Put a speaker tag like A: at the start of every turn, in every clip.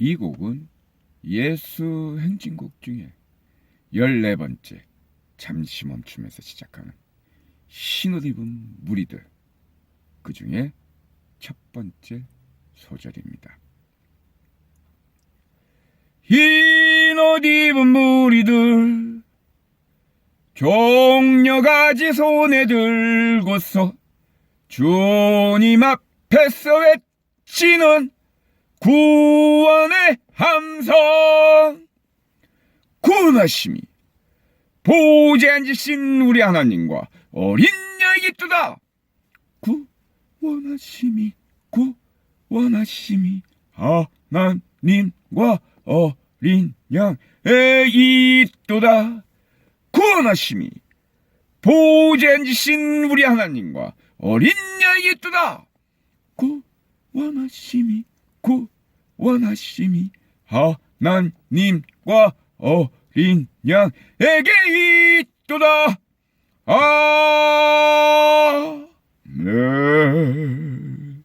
A: 이 곡은 예수 행진곡 중에 14번째 잠시 멈춤에서 시작하는 신옷 입은 무리들 그 중에 첫 번째 소절입니다. 흰옷 입은 무리들 종려가지 손에 들고서 주님 앞에서 외치는 구원의 함성. 구원하심이 보좌에 앉으신 우리 하나님과 어린 양이 뜨다. 구원하심이 구원하심이 하나님과 어린 양에 있도다. 구원하심이 보좌에 앉으신 우리 하나님과 어린 양이 있도다. 구원하심이 구원하심이 하나님과 어린 양에게 있도다. 아멘.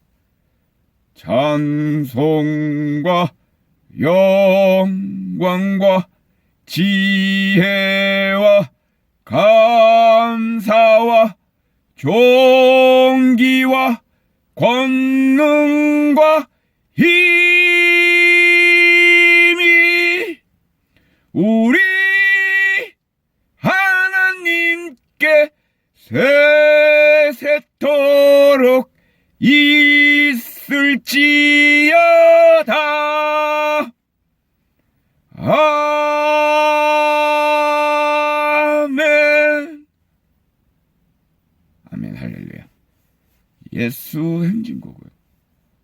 A: 찬송과 영광과 지혜와 감사와 존귀와 권능과 우리 하나님께 세세토록 있을지어다. 아멘. 아멘 할렐루야. 예수 행진곡은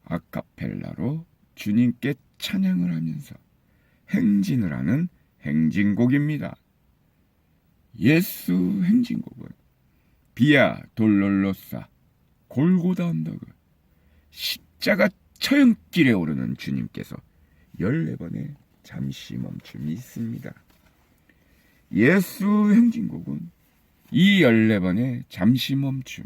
A: 아카펠라로 주님께 찬양을 하면서 행진을 하는 행진곡입니다. 예수 행진곡은 비아 돌롤로사 골고다 언덕을 십자가 처형길에 오르는 주님께서 14번의 잠시 멈춤이 있습니다. 예수 행진곡은 이 14번의 잠시 멈춤,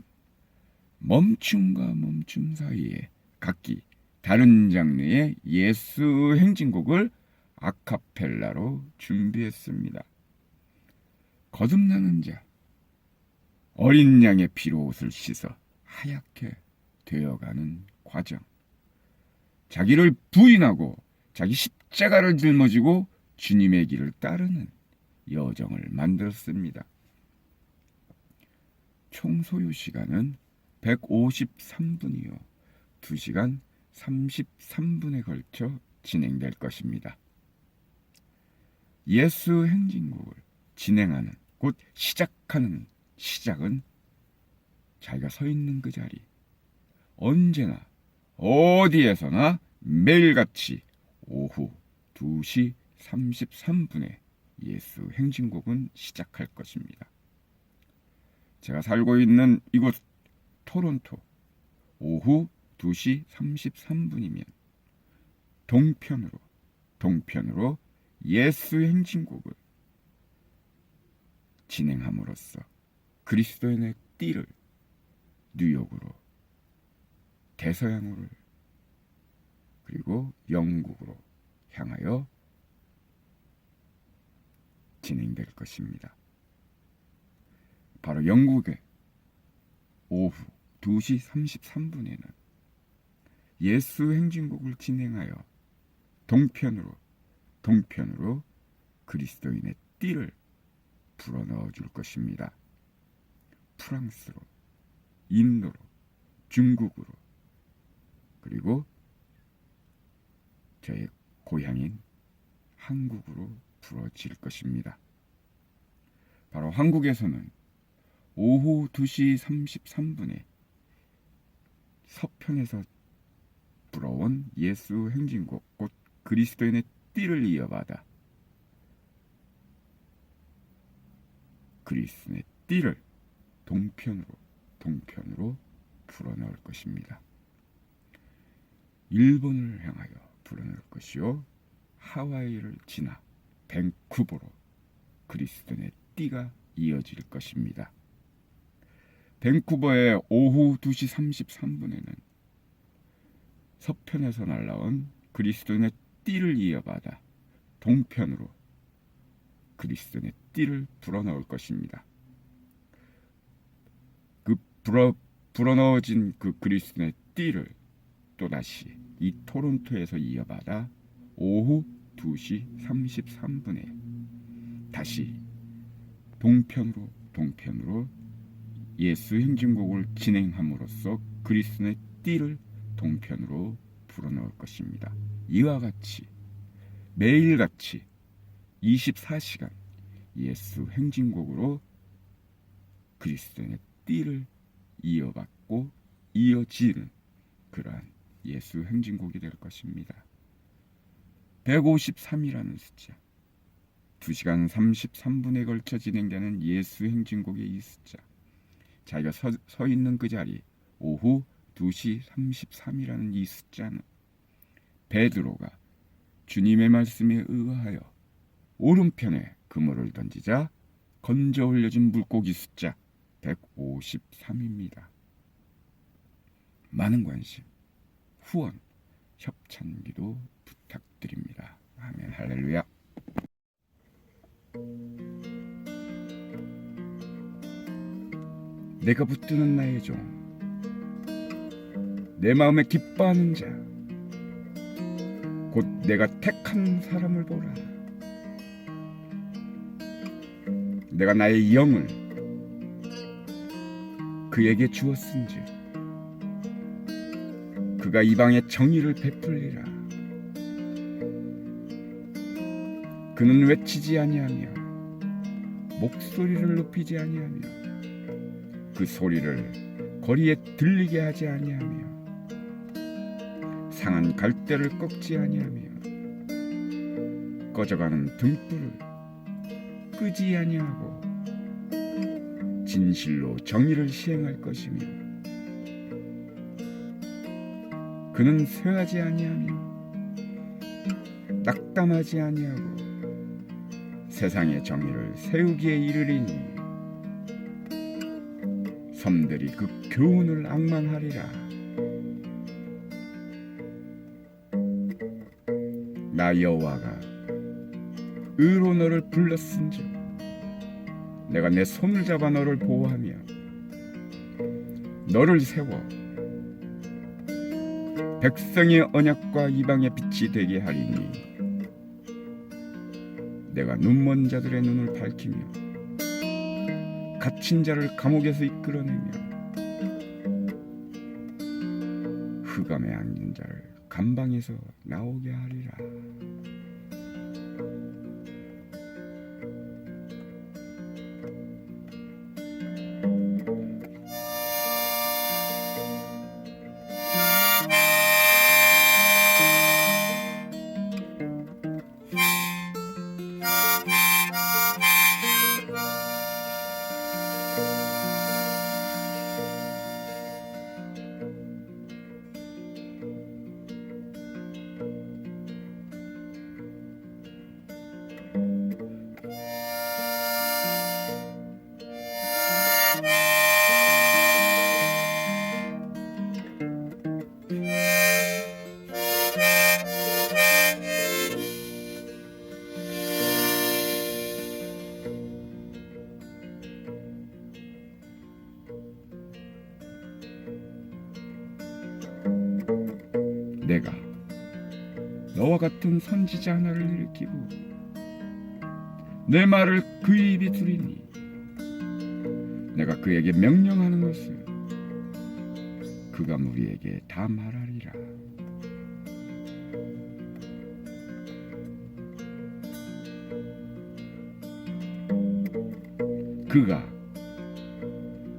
A: 멈춤과 멈춤 사이에 각기 다른 장르의 예수 행진곡을 아카펠라로 준비했습니다. 거듭나는 자, 어린 양의 피로 옷을 씻어 하얗게 되어가는 과정. 자기를 부인하고 자기 십자가를 짊어지고 주님의 길을 따르는 여정을 만들었습니다. 총 소요 시간은 153분이요. 2시간 33분에 걸쳐 진행될 것입니다. 예수 행진곡을 진행하는 곧 시작하는 시작은 자기가 서 있는 그 자리 언제나 어디에서나 매일같이 오후 2시 33분에 예수 행진곡은 시작할 것입니다. 제가 살고 있는 이곳 토론토 오후 2시 33분이면 동편으로 동편으로 예수 행진곡을 진행함으로써 그리스도인의 띠를 뉴욕으로 대서양으로 그리고 영국으로 향하여 진행될 것입니다. 바로 영국의 오후 2시 33분에는 예수 행진곡을 진행하여 동편으로 동편으로 그리스도인의 띠를 불어넣어 줄 것입니다. 프랑스로, 인도로, 중국으로, 그리고 저의 고향인 한국으로 불어질 것입니다. 바로 한국에서는 오후 2시 33분에 서편에서 불어온 예수 행진곡, 곧 그리스도인의 띠를 이어받아 그리스도의 띠를 동편으로 동편으로 불어넣을 것입니다. 일본을 향하여 불어넣을 것이요 하와이를 지나 밴쿠버로 그리스도의 띠가 이어질 것입니다. 밴쿠버의 오후 2시 33분에는 서편에서 날라온 그리스도의 띠를 이어받아 동편으로 그리스도의 띠를 불어넣을 것입니다. 그 불어 불어넣어진 그 그리스도의 띠를 또다시 이 토론토에서 이어받아 오후 2시 33분에 다시 동편으로 동편으로 예수 행진곡을 진행함으로써 그리스도의 띠를 동편으로 불어넣을 것입니다. 이와 같이 매일같이 24시간 예수 행진곡으로 그리스도의 띠를 이어받고 이어지는 그러한 예수 행진곡이 될 것입니다. 153이라는 숫자 2시간 33분에 걸쳐 진행되는 예수 행진곡의 이 숫자 자기가 서, 서 있는 그 자리 오후 2시 33이라는 이 숫자는 베드로가 주님의 말씀에 의하여 오른편에 그물을 던지자 건져 올려진 물고기 숫자 153입니다. 많은 관심, 후원, 협찬기도 부탁드립니다. 아멘 할렐루야. 내가 붙드는 나의 종, 내 마음에 기뻐하는 자, 곧 내가 택한 사람을 보라. 내가 나의 영을 그에게 주었은지 그가 이방의 정의를 베풀리라. 그는 외치지 아니하며 목소리를 높이지 아니하며 그 소리를 거리에 들리게 하지 아니하며 상한 갈대를 꺾지 아니하며 꺼져가는 등불을 끄지 아니하고 진실로 정의를 시행할 것이며 그는 쇠하지 아니하며 낙담하지 아니하고 세상의 정의를 세우기에 이르리니 섬들이 그 교훈을 악망하리라 나 여호와가 의로 너를 불렀은즉 내가 내 손을 잡아 너를 보호하며 너를 세워 백성의 언약과 이방의 빛이 되게 하리니 내가 눈먼 자들의 눈을 밝히며 갇힌 자를 감옥에서 이끌어내며 흑암에 앉은 자를 감방에서 나오게 하리라. 내가 너와 같은 선지자 하나를 일으키고 내 말을 그 입이 들으니 내가 그에게 명령하는 것을 그가 우리에게 다 말하리라. 그가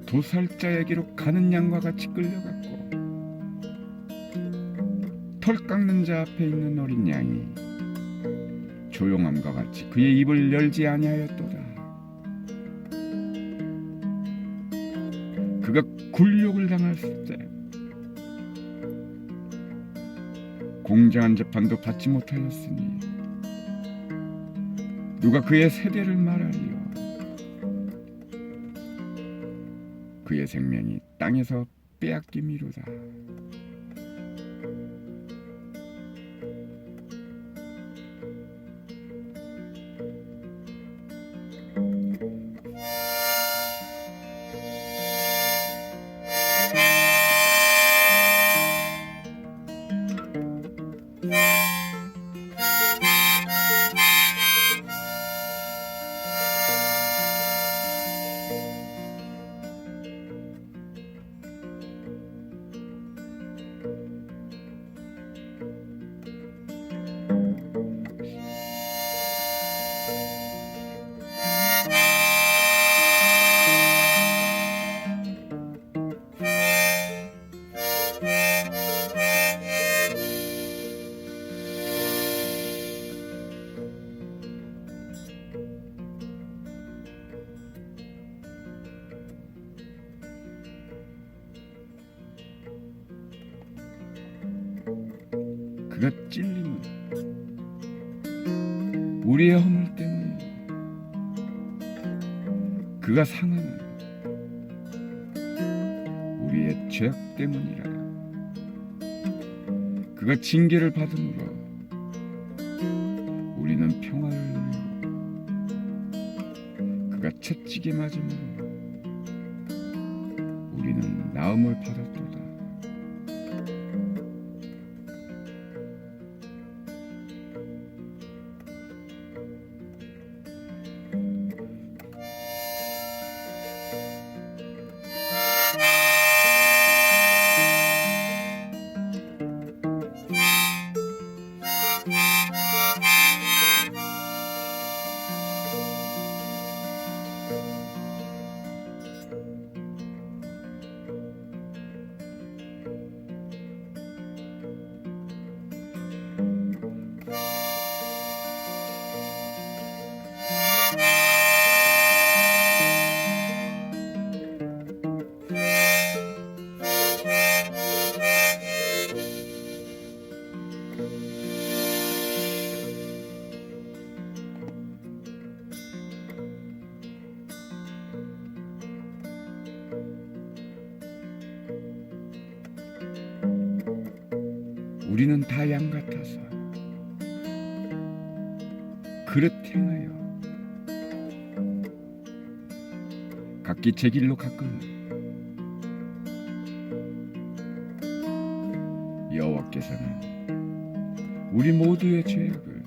A: 도살자에게로 가는 양과 같이 끌려갔고 털 깎는 자 앞에 있는 어린 양이 조용함과 같이 그의 입을 열지 아니하였도다. 그가 굴욕을 당했을 때 공정한 재판도 받지 못하였으니 누가 그의 세대를 말하리요? 그의 생명이 땅에서 빼앗김이로다. 그가 찔림은 우리의 허물 때문이요 그가 상함은 우리의 죄악 때문이라. 그가 징계를 받음으로 우리는 평화를 누리고 그가 채찍에 맞음으로 우리는 나음을 받았 우리는 다 양 같아서 그릇 행하여 각기 제 길로 가거늘 여호와께서는 우리 모두의 죄악을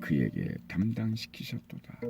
A: 그에게 담당시키셨도다.